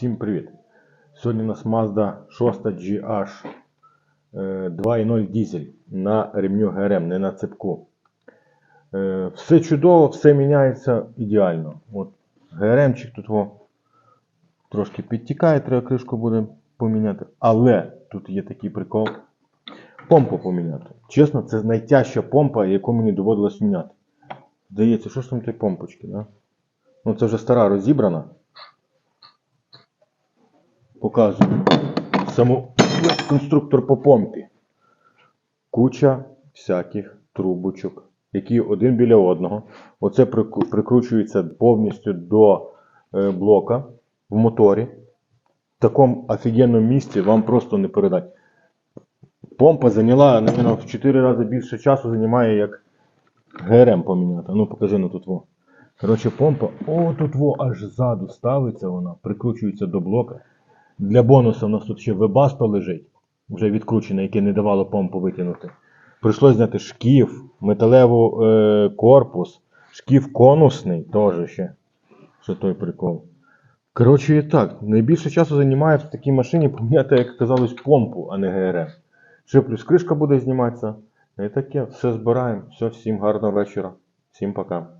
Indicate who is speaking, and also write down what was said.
Speaker 1: Всім привіт! Сьогодні у нас Mazda 6 GH е, 2.0 дізель на ремню ГРМ, не на цепку. Е, Все чудово, все міняється ідеально. От ГРМчик тут о, трошки підтікає, треба кришку буде поміняти. Але тут є такий прикол. Помпу поміняти. Чесно, це найтяжча помпа, яку мені доводилось міняти. Здається, що ж там ті помпочки, да? Ну це вже стара розібрана. Показую саму конструктор по помпі. Куча всяких трубочок, які один біля одного. Оце прикручується повністю до е, блока в моторі. В такому офігенному місці вам просто не передати. Помпа зайняла, напевно, в 4 рази більше часу займає, як ГРМ поміняти. Ну, покажи ну тут во. Коротше, помпа, о, тут во аж ззаду ставиться вона, прикручується до блока. Для бонусу у нас тут ще вебасто лежить, вже відкручене, яке не давало помпу витягнути. Прийшлось зняти шкіф, металевий е, корпус, шкіф конусний теж ще. Що той прикол. Коротше, і так, найбільше часу займає в такій машині поміняти, як казалось, помпу, а не ГРМ. Ще плюс кришка буде зніматися. І таке, все збираємо. Все, всім гарного вечора. Всім пока.